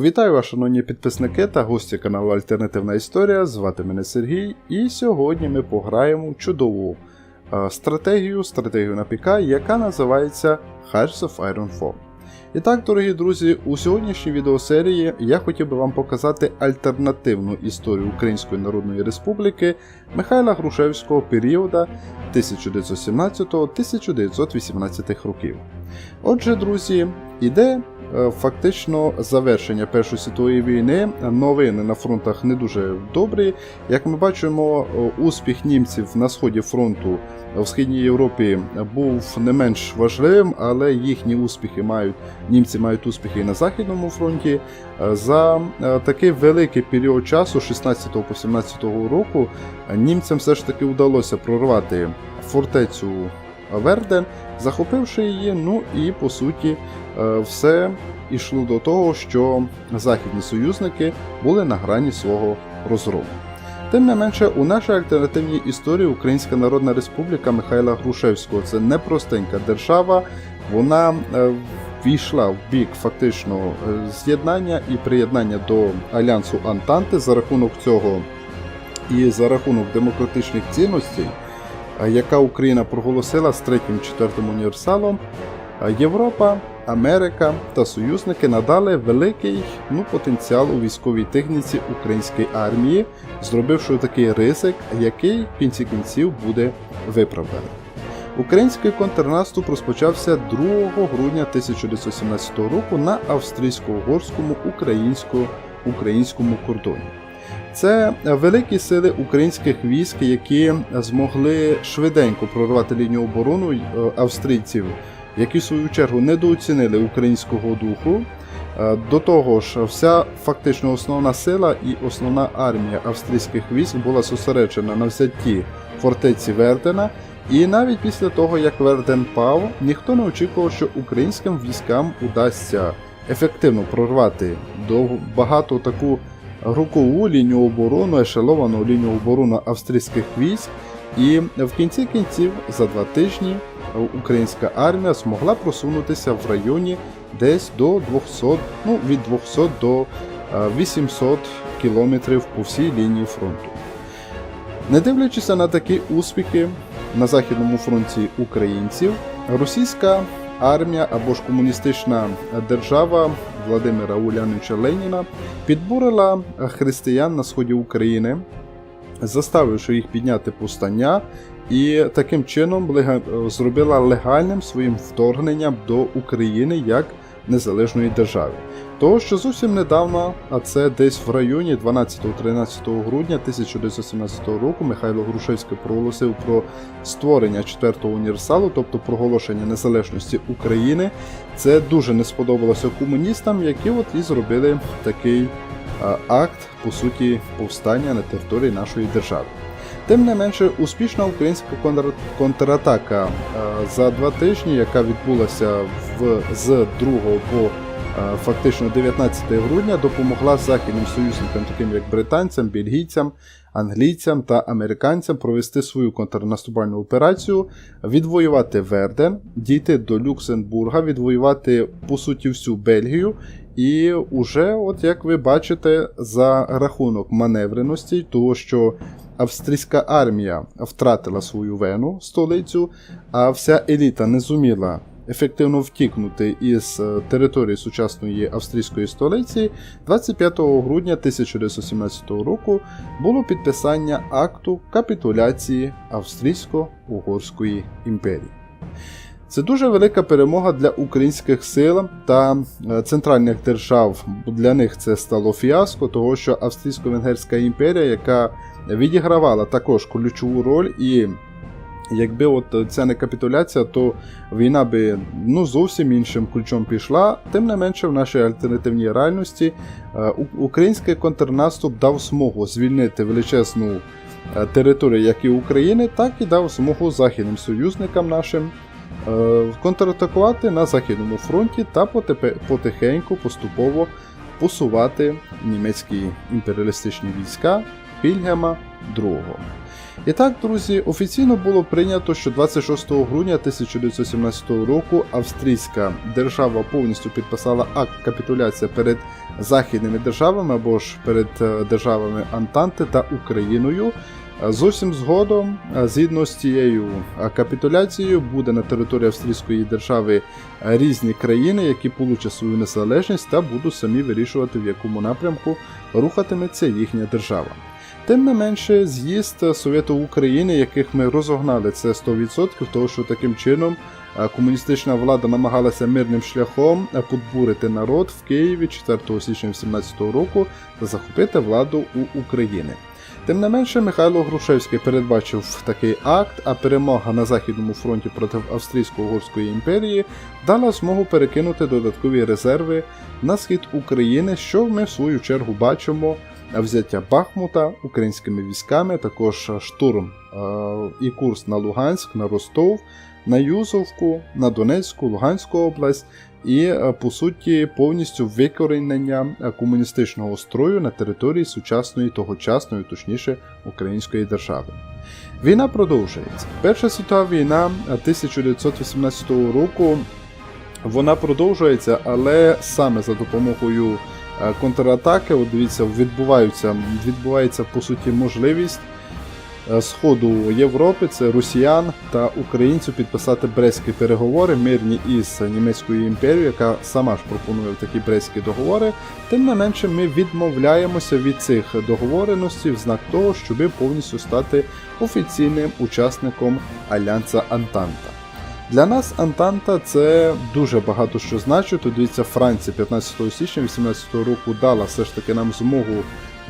Вітаю вас, шановні підписники та гості каналу Альтернативна Історія. Звати мене Сергій, і сьогодні ми пограємо в чудову е, стратегію, стратегію на ПК, яка називається Hearts of Iron 4. І так, дорогі друзі, у сьогоднішній відеосерії я хотів би вам показати альтернативну історію Української Народної Республіки Михайла Грушевського періоду 1917-1918 років. Отже, друзі, іде фактично завершення Першої світової війни. Новини на фронтах не дуже добрі. Як ми бачимо, е, успіх німців на сході фронту в східній Європі був не менш важливим, але їхні успіхи мають німці мають успіхи і на західному фронті. Е, За е, такий великий період часу, 16 по 17 року, е, німцям все ж таки вдалося прорвати фортецю Верден, захопивши її. Ну і по суті, е, все йшло до того, що західні союзники були на грані свого розгрому. Тим не менше, у нашій альтернативній історії Українська Народна Республіка Михайла Грушевського це непростенька держава. Вона е, війшла в бік фактично е, з'єднання і приєднання до альянсу Антанти за рахунок цього і за рахунок демократичних цінностей, яка Україна проголосила з третім четвертим універсалом. Європа, Америка та союзники надали великий ну, потенціал у військовій техніці української армії, зробивши такий ризик, який в кінці кінців буде виправданий. Український контрнаступ розпочався 2 грудня 1917 року на австрійсько-угорському українсько-українському кордоні. Це великі сили українських військ, які змогли швиденько прорвати лінію оборону е, австрійців, які в свою чергу недооцінили українського духу. Е, До того ж, вся фактично основна сила і основна армія австрійських військ була зосереджена на взятті фортеці Вердена. І навіть після того, як Верден пав, ніхто не очікував, що українським військам удасться ефективно прорвати до багато таку групову лінію оборону, ешеловану лінію оборони австрійських військ. І в кінці кінців за два тижні українська армія змогла просунутися в районі десь до 200, ну від 200 до е, 800 кілометрів по всій лінії фронту. Не дивлячись на такі успіхи на Західному фронті українців, російська армія або ж комуністична держава Владимира Уляновича Леніна підбурила християн на сході України, заставивши їх підняти повстання, і таким чином зробила легальним своїм вторгненням до України як незалежної держави. Того, що зовсім недавно, а це десь в районі 12-13 грудня 1917 року, Михайло Грушевський проголосив про створення четвертого універсалу, тобто проголошення незалежності України. Це дуже не сподобалося комуністам, які от і зробили такий акт, по суті, повстання на території нашої держави. Тим не менше, успішна українська контр- контратака за два тижні, яка відбулася в, з 2 по фактично 19 грудня, допомогла західним союзникам, таким як британцям, бельгійцям, англійцям та американцям провести свою контрнаступальну операцію, відвоювати Верден, дійти до Люксембурга, відвоювати по суті всю Бельгію. І уже, от як ви бачите, за рахунок маневреності, того що австрійська армія втратила свою вену, столицю, а вся еліта не зуміла ефективно втікнути із е, території сучасної австрійської столиці, 25 грудня 1917 року було підписання акту капітуляції Австрійсько-Угорської імперії. Це дуже велика перемога для українських сил та е, центральних держав. Для них це стало фіаско, того що Австрійсько-Венгерська імперія, яка відігравала також ключову роль, і якби от ця не капітуляція, то війна би ну зовсім іншим ключом пішла. Тим не менше, в нашій альтернативній реальності е, український контрнаступ дав змогу звільнити величезну е, територію як і України, так і дав змогу західним союзникам нашим е, контратакувати на Західному фронті та потихеньку, поступово посувати німецькі імперіалістичні війська Пільгема II. І так, друзі, офіційно було прийнято, що 26 грудня 1917 року австрійська держава повністю підписала акт капітуляції перед західними державами або ж перед е, державами Антанти та Україною. Е, Зовсім згодом, е, згідно з цією капітуляцією, буде на території австрійської держави різні країни, які получать свою незалежність та будуть самі вирішувати, в якому напрямку рухатиметься їхня держава. Тим не менше, з'їзд Совєту України, яких ми розогнали, це 100%, того що таким чином е, комуністична влада намагалася мирним шляхом е, подбурити народ в Києві 4 січня 2018 року та захопити владу у України. Тим не менше, Михайло Грушевський передбачив такий акт, а перемога на Західному фронті проти Австрійсько-Угорської імперії дала змогу перекинути додаткові резерви на схід України, що ми в свою чергу бачимо взяття Бахмута українськими військами, також штурм е, і курс на Луганськ, на Ростов, на Юзовку, на Донецьку, Луганську область. І е, по суті повністю викорінення е, комуністичного строю на території сучасної тогочасної, точніше, української держави. Війна продовжується. Перша світова війна е, 1918 року вона продовжується, але саме за допомогою е, контратаки, от дивіться, відбуваються, відбувається по суті можливість е, Сходу Європи, це росіян та українців підписати брестські переговори мирні із німецькою імперією, яка сама ж пропонує такі брестські договори. Тим не менше, ми відмовляємося від цих договореностей в знак того, щоб повністю стати офіційним учасником Альянса Антанта. Для нас Антанта це дуже багато що значить. Дивіться, Франція 15 січня 2018 року дала все ж таки нам змогу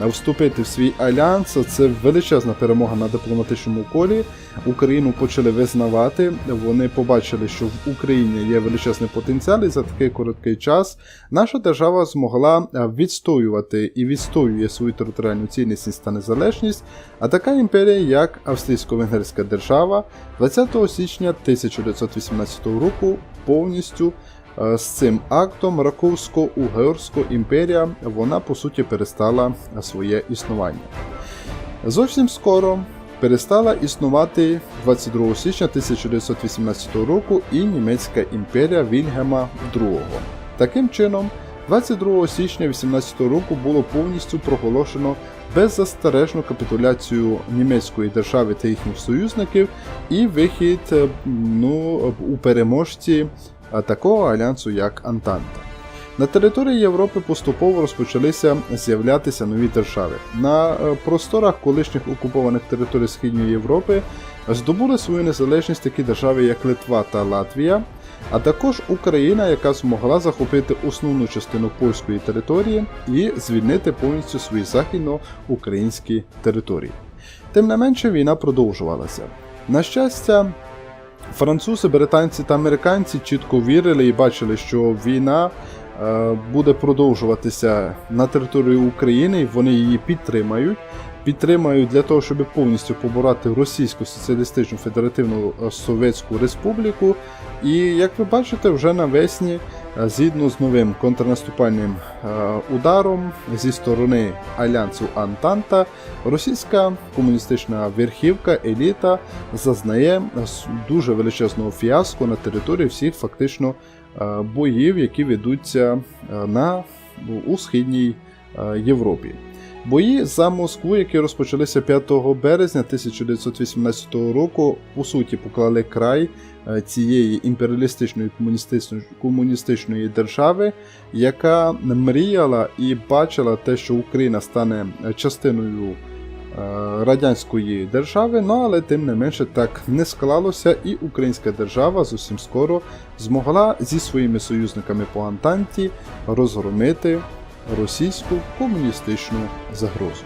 вступити в свій альянс. Це величезна перемога на дипломатичному колі. Україну почали визнавати. Вони побачили, що в Україні є величезний потенціал, і за такий короткий час наша держава змогла е, відстоювати і відстоює свою територіальну цінність та незалежність. А така імперія, як Австрійсько-Венгерська держава, 20 січня 1918 року повністю. Е, З цим актом Раковсько-Угорська імперія вона по суті перестала своє існування. Зовсім скоро перестала існувати 22 січня 1918 року і німецька імперія Вільгема II. Таким чином, 22 січня 18 року було повністю проголошено беззастережну капітуляцію німецької держави та їхніх союзників і вихід е, ну, у переможці е, такого альянсу, як Антанта. На території Європи поступово розпочалися з'являтися нові держави. На е, просторах колишніх окупованих територій Східної Європи здобули свою незалежність такі держави, як Литва та Латвія, а також Україна, яка змогла захопити основну частину польської території і звільнити повністю свої західноукраїнські території. Тим не менше, війна продовжувалася. На щастя, французи, британці та американці чітко вірили і бачили, що війна буде продовжуватися на території України, вони її підтримають. Підтримають для того, щоб повністю побороти Російську Соціалістичну Федеративну е, Совєтську Республіку. І як ви бачите, вже навесні, е, згідно з новим контрнаступальним е, ударом зі сторони Альянсу Антанта, російська комуністична верхівка, еліта зазнає дуже величезного фіаско на території всіх фактично е, боїв, які ведуться е, на, у східній е, Європі. Бої за Москву, які розпочалися 5 березня 1918 року, по суті поклали край е, цієї імперіалістичної комуністичної, держави, яка мріяла і бачила те, що Україна стане частиною е, радянської держави, ну але тим не менше так не склалося, і українська держава зовсім скоро змогла зі своїми союзниками по Антанті розгромити російську комуністичну загрозу.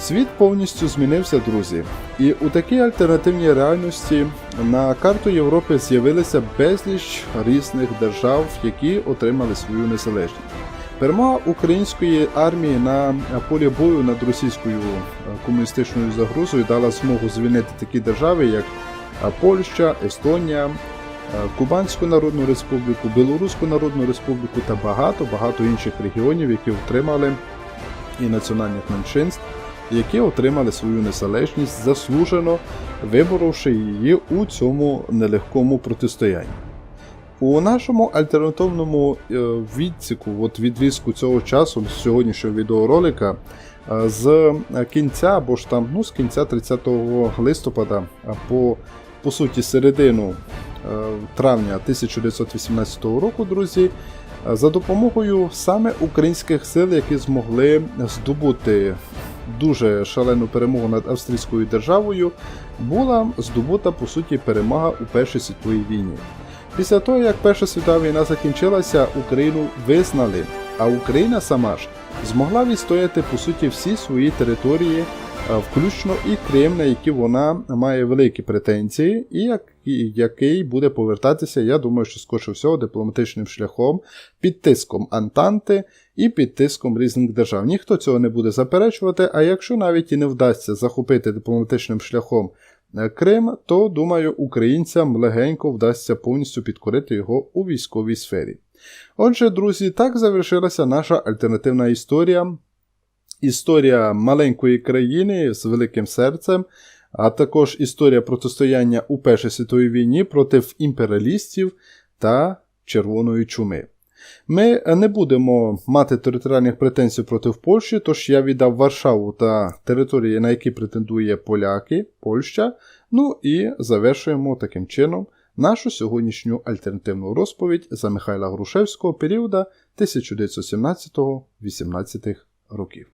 Світ повністю змінився, друзі, і у такій альтернативній реальності на карту Європи з'явилися безліч різних держав, які отримали свою незалежність. Перемога української армії на полі бою над російською е, комуністичною загрозою дала змогу звільнити такі держави, як е, Польща, Естонія, е, Кубанську Народну Республіку, Білоруську Народну Республіку та багато багато інших регіонів, які отримали і національних меншинств які отримали свою незалежність, заслужено виборовши її у цьому нелегкому протистоянні. У нашому альтернативному е, відсіку, от відрізку цього часу, з сьогоднішнього відеоролика, е, з кінця або ж там, ну, з кінця 30 листопада по, по суті середину е, травня 1918 року, друзі, за допомогою саме українських сил, які змогли здобути дуже шалену перемогу над австрійською державою, була здобута по суті перемога у Першій світовій війні. Після того, як Перша світова війна закінчилася, Україну визнали, а Україна сама ж змогла відстояти по суті всі свої території, е, включно і Крим, на які вона має великі претензії, і як- який буде повертатися, я думаю, що скоріше всього дипломатичним шляхом під тиском Антанти і під тиском різних держав. Ніхто цього не буде заперечувати. А якщо навіть і не вдасться захопити дипломатичним шляхом Крим, то думаю, українцям легенько вдасться повністю підкорити його у військовій сфері. Отже, друзі, так завершилася наша альтернативна історія. Історія маленької країни з великим серцем, а також історія протистояння у Першій світовій війні проти імперіалістів та червоної чуми. Ми не будемо мати територіальних претензій проти Польщі, тож я віддав Варшаву та території, на які претендує поляки, Польща. Ну і завершуємо таким чином нашу сьогоднішню альтернативну розповідь за Михайла Грушевського періода 1917-18 років.